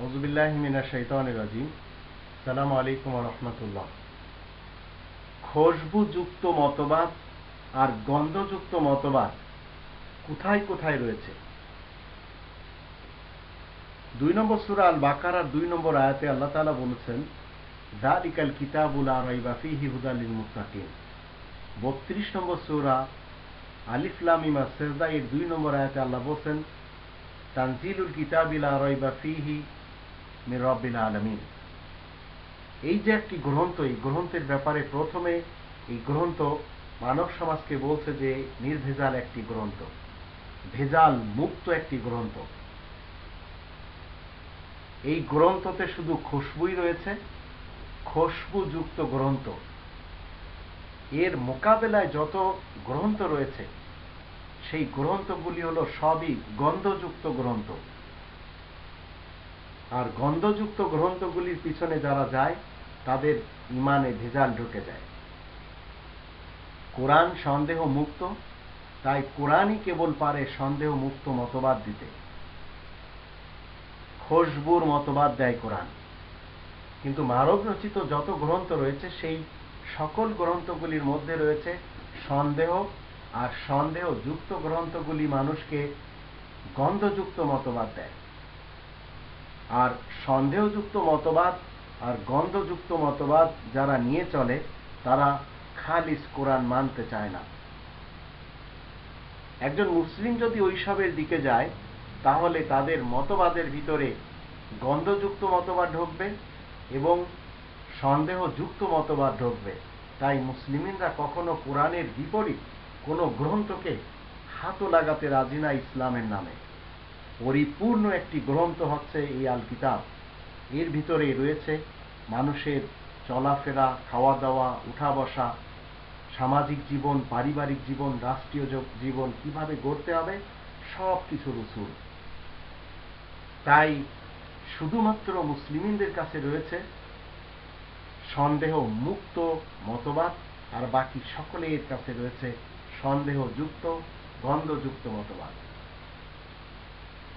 রাজিম। সালাম আলাইকুম রহমতুল্লাহ। খুশবুযুক্ত মতবাদ আর গন্ধযুক্ত মতবাদ কোথায় কোথায় রয়েছে? দুই নম্বর সুরা আল বাকারার দুই নম্বর আয়াতে আল্লাহ তালা বলেছেন জালিকাল কিতাবুল আরাইবা ফিহি মুত্তাকিন। বত্রিশ নম্বর সুরা আলিফলামিমা সেজদা এর দুই নম্বর আয়াতে আল্লাহ বলছেন, তানজিলুল কিতাবিল আরাইবা ফিহি মির আলমিন। এই যে একটি গ্রন্থ, এই গ্রন্থের ব্যাপারে প্রথমে এই গ্রন্থ মানব সমাজকে বলছে যে নির্ভেজাল একটি গ্রন্থ। ভেজাল মুক্ত একটি গ্রন্থ। এই গ্রন্থতে শুধু খুশবুই রয়েছে, খুশবুযুক্ত গ্রন্থ। এর মোকাবেলায় যত গ্রন্থ রয়েছে, সেই গ্রন্থগুলি হল সবই গন্ধযুক্ত গ্রন্থ। আর গন্ধযুক্ত গ্রন্থগুলির পিছনে যারা যায়, তাদের ইমানে ভেজাল ঢুকে যায়। কোরআন সন্দেহ মুক্ত তাই কোরআনই কেবল পারে সন্দেহ মুক্ত মতবাদ দিতে। খুশবুর মতবাদ দেয় কোরআন। কিন্তু মানব রচিত যত গ্রন্থ রয়েছে, সেই সকল গ্রন্থগুলির মধ্যে রয়েছে সন্দেহ, আর সন্দেহ যুক্ত গ্রন্থগুলি মানুষকে গন্ধযুক্ত মতবাদ দেয়। আর সন্দেহযুক্ত মতবাদ আর গন্ধযুক্ত মতবাদ যারা নিয়ে চলে, তারা খালিস কোরআন মানতে চায় না। একজন মুসলিম যদি ওইসবের দিকে যায়, তাহলে তাদের মতবাদের ভিতরে গন্ধযুক্ত মতবাদ ঢুকবে এবং সন্দেহযুক্ত মতবাদ ঢুকবে। তাই মুসলিমিনরা কখনো কোরআনের বিপরীত কোনো গ্রন্থকে হাতও লাগাতে রাজি না ইসলামের নামে। পরিপূর্ণ একটি গ্রন্থ হচ্ছে এই আল কিতাব এর ভিতরে রয়েছে মানুষের চলাফেরা খাওয়া দাওয়া উঠা বসা সামাজিক জীবন, পারিবারিক জীবন, রাষ্ট্রীয় জীবন, কীভাবে গড়তে হবে সব কিছুর উসুল। তাই শুধুমাত্র মুসলিমদের কাছে রয়েছে সন্দেহ মুক্ত মতবাদ, আর বাকি সকলের কাছে রয়েছে সন্দেহযুক্ত গন্ধযুক্ত মতবাদ।